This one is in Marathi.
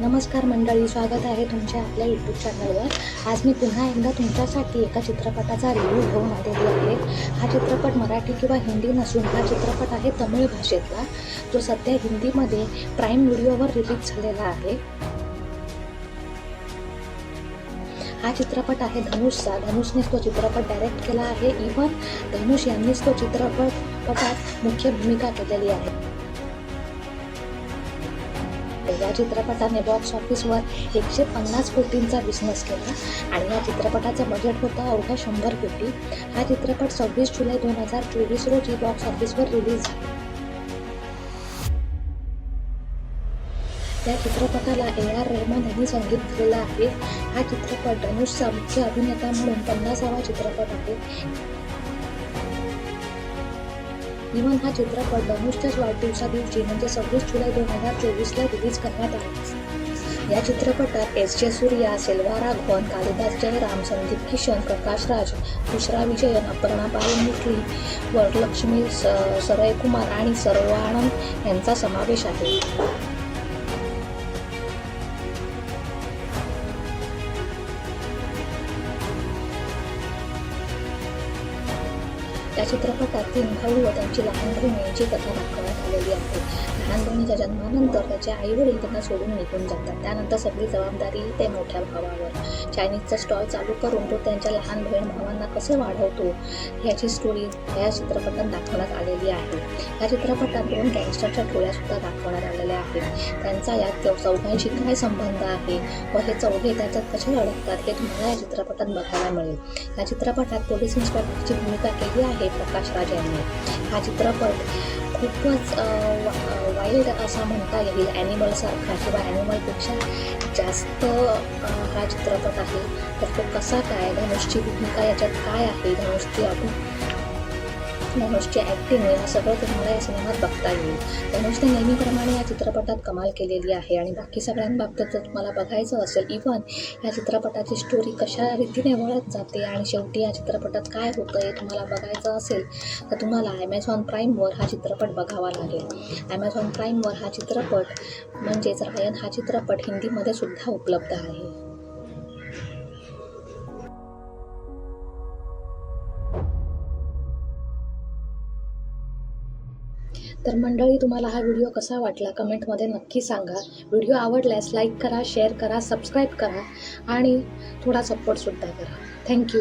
नमस्कार मंडळी स्वागत आहे तुमच्या आपल्या यूट्यूब चॅनलवर आज मी पुन्हा एकदा तुमच्यासाठी एका चित्रपटाचा रिव्ह्यू घेऊन आलेली आहे. हा चित्रपट मराठी किंवा हिंदी नसून हा चित्रपट आहे तमिळ भाषेतला. जो सध्या हिंदीमध्ये प्राईम व्हिडिओवर रिलीज झालेला आहे. हा चित्रपट आहे धनुषचा. धनुषनेच तो चित्रपट डायरेक्ट केला आहे. इव्हन धनुष यांनीच तो चित्रपटात मुख्य भूमिका केलेली आहे. या चित्रपटाने बॉक्स ऑफिसवर एकशे पन्नास कोटींचा बिझनेस केला आणि या चित्रपटाचं बजेट होता अवघ्या शंभर कोटी. हा चित्रपट सव्वीस जुलै दोन हजार चोवीस रोजी बॉक्स ऑफिसवर रिलीज झाला. या चित्रपटाला ए आर रेहमान यांनी संगीत दिलेलं आहे. हा चित्रपट धनुषचा मुख्य अभिनेता म्हणून पन्नासावा चित्रपट आहे. इव्हन हा चित्रपट धनुषच्याच वाढदिवसा दिवशी म्हणजे सव्वीस जुलै दोन हजार चोवीसला रिलीज करण्यात आला. या चित्रपटात एस जे सूर्या सेल्वा राघवन कालिदास जयराम संदीप किशन प्रकाश राज दुसरा विजयन अपर्णा बालमुखी वरलक्ष्मी स सरय कुमार आणि सर्वानंद यांचा समावेश आहे. या चित्रपटात तीन भाऊ व त्यांची लहान बहीण यांची कथा दाखवण्यात आलेली आहे. लहान बहिणीच्या जन्मानंतर त्याचे आई वडील त्यांना सोडून निघून जातात. त्यानंतर सगळी जबाबदारी ते मोठ्या भावावर. चायनीजचा स्टॉल चालू करून तो त्यांच्या लहान बहीण भावांना कसे वाढवतो ह्याची स्टोरी या चित्रपटात दाखवण्यात आलेली आहे. या चित्रपटात दोन गँगस्टरच्या टोळ्या सुद्धा दाखवण्यात आलेल्या आहेत. त्यांचा यात चौघांशी काय संबंध आहे व हे चौघे त्याच्यात कसे अडकतात हे तुम्हाला या चित्रपटात बघायला मिळेल. या चित्रपटात पोलीस इन्स्पेक्टरची भूमिका केली आहे. प्रकाश राज यांनी. हा चित्रपट खूपच वाईल्ड असा म्हणता येईल. ॲनिमलसारखा किंवा ॲनिमलपेक्षा जास्त हा चित्रपट आहे. तर तो कसा काय? धनुषची भूमिका याच्यात काय आहे? धनुषची अभि धनुषची ॲक्टिंग हा सगळं तुम्हाला या सिनेमात बघता येईल. धनुषने नेहमीप्रमाणे या चित्रपटात कमाल केलेली आहे. आणि बाकी सगळ्यांबाबतीत जर तुम्हाला बघायचं असेल इव्हन या चित्रपटाची स्टोरी कशा रीतीने वळत जाते आणि शेवटी या चित्रपटात काय होतं हे तुम्हाला बघायचं असेल तर तुम्हाला ॲमेझॉन प्राईमवर हा चित्रपट बघावा लागेल. ॲमेझॉन प्राईमवर हा चित्रपट म्हणजेच रायन हा चित्रपट हिंदीमध्ये सुद्धा उपलब्ध आहे. तर मंडळी तुम्हाला हा व्हिडिओ कसा वाटला कमेंटमध्ये नक्की सांगा. व्हिडिओ आवडल्यास लाईक करा शेअर करा सबस्क्राईब करा आणि थोडा सपोर्टसुद्धा करा. थँक्यू